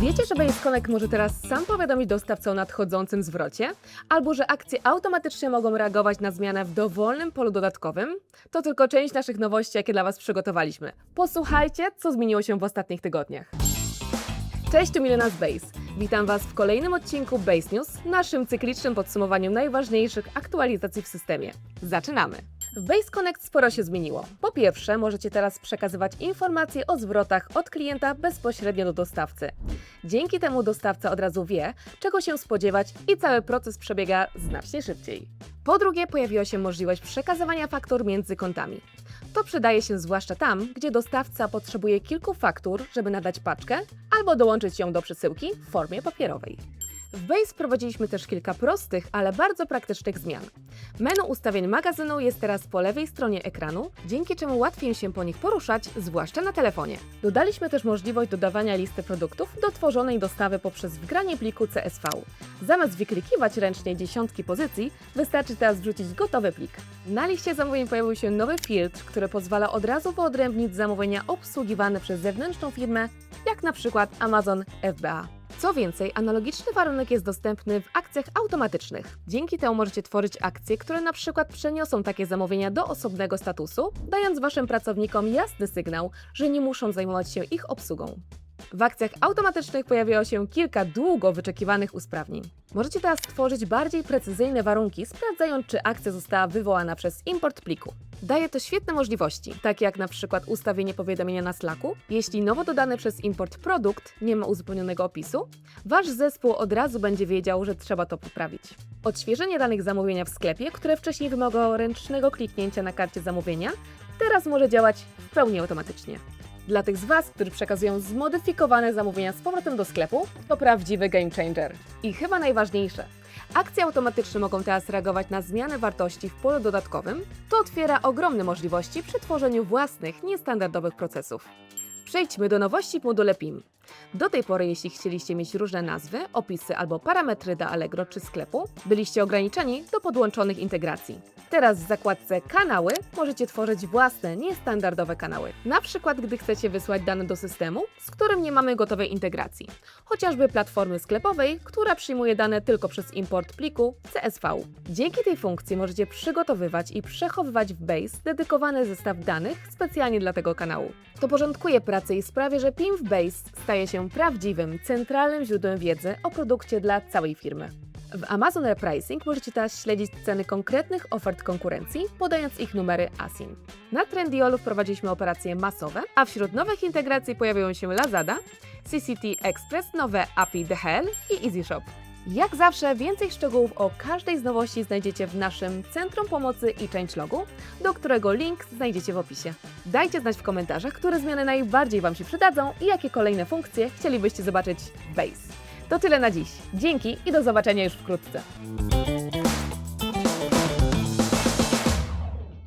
Wiecie, że Base Connect może teraz sam powiadomić dostawcę o nadchodzącym zwrocie? Albo że akcje automatycznie mogą reagować na zmianę w dowolnym polu dodatkowym? To tylko część naszych nowości, jakie dla Was przygotowaliśmy. Posłuchajcie, co zmieniło się w ostatnich tygodniach. Cześć, tu Milena z Base. Witam Was w kolejnym odcinku Base News, naszym cyklicznym podsumowaniu najważniejszych aktualizacji w systemie. Zaczynamy! W Base Connect sporo się zmieniło. Po pierwsze, możecie teraz przekazywać informacje o zwrotach od klienta bezpośrednio do dostawcy. Dzięki temu dostawca od razu wie, czego się spodziewać i cały proces przebiega znacznie szybciej. Po drugie, pojawiła się możliwość przekazywania faktur między kontami. To przydaje się zwłaszcza tam, gdzie dostawca potrzebuje kilku faktur, żeby nadać paczkę albo dołączyć ją do przesyłki w formie papierowej. W Base wprowadziliśmy też kilka prostych, ale bardzo praktycznych zmian. Menu ustawień magazynu jest teraz po lewej stronie ekranu, dzięki czemu łatwiej się po nich poruszać, zwłaszcza na telefonie. Dodaliśmy też możliwość dodawania listy produktów do tworzonej dostawy poprzez wgranie pliku CSV. Zamiast wyklikiwać ręcznie dziesiątki pozycji, wystarczy teraz wrzucić gotowy plik. Na liście zamówień pojawił się nowy filtr, który pozwala od razu wyodrębnić zamówienia obsługiwane przez zewnętrzną firmę, jak na przykład Amazon FBA. Co więcej, analogiczny warunek jest dostępny w akcjach automatycznych. Dzięki temu możecie tworzyć akcje, które na przykład przeniosą takie zamówienia do osobnego statusu, dając Waszym pracownikom jasny sygnał, że nie muszą zajmować się ich obsługą. W akcjach automatycznych pojawiło się kilka długo wyczekiwanych usprawnień. Możecie teraz tworzyć bardziej precyzyjne warunki, sprawdzając, czy akcja została wywołana przez import pliku. Daje to świetne możliwości, takie jak na przykład ustawienie powiadomienia na Slacku. Jeśli nowo dodany przez import produkt nie ma uzupełnionego opisu, wasz zespół od razu będzie wiedział, że trzeba to poprawić. Odświeżenie danych zamówienia w sklepie, które wcześniej wymagało ręcznego kliknięcia na karcie zamówienia, teraz może działać w pełni automatycznie. Dla tych z Was, którzy przekazują zmodyfikowane zamówienia z powrotem do sklepu, to prawdziwy game changer. I chyba najważniejsze, akcje automatyczne mogą teraz reagować na zmianę wartości w polu dodatkowym. To otwiera ogromne możliwości przy tworzeniu własnych, niestandardowych procesów. Przejdźmy do nowości w module PIM. Do tej pory, jeśli chcieliście mieć różne nazwy, opisy albo parametry do Allegro czy sklepu, byliście ograniczeni do podłączonych integracji. Teraz w zakładce Kanały możecie tworzyć własne, niestandardowe kanały. Na przykład, gdy chcecie wysłać dane do systemu, z którym nie mamy gotowej integracji. Chociażby platformy sklepowej, która przyjmuje dane tylko przez import pliku CSV. Dzięki tej funkcji możecie przygotowywać i przechowywać w Base dedykowany zestaw danych specjalnie dla tego kanału. To porządkuje pracę i sprawia, że PIM w Base staje się prawdziwym, centralnym źródłem wiedzy o produkcie dla całej firmy. W Amazon Repricing możecie teraz śledzić ceny konkretnych ofert konkurencji, podając ich numery ASIN. Na Trendyolu wprowadziliśmy operacje masowe, a wśród nowych integracji pojawiają się Lazada, CCT Express, nowe API DHL i EasyShop. Jak zawsze, więcej szczegółów o każdej z nowości znajdziecie w naszym Centrum Pomocy i Changelogu, do którego link znajdziecie w opisie. Dajcie znać w komentarzach, które zmiany najbardziej Wam się przydadzą i jakie kolejne funkcje chcielibyście zobaczyć w Base. To tyle na dziś. Dzięki i do zobaczenia już wkrótce.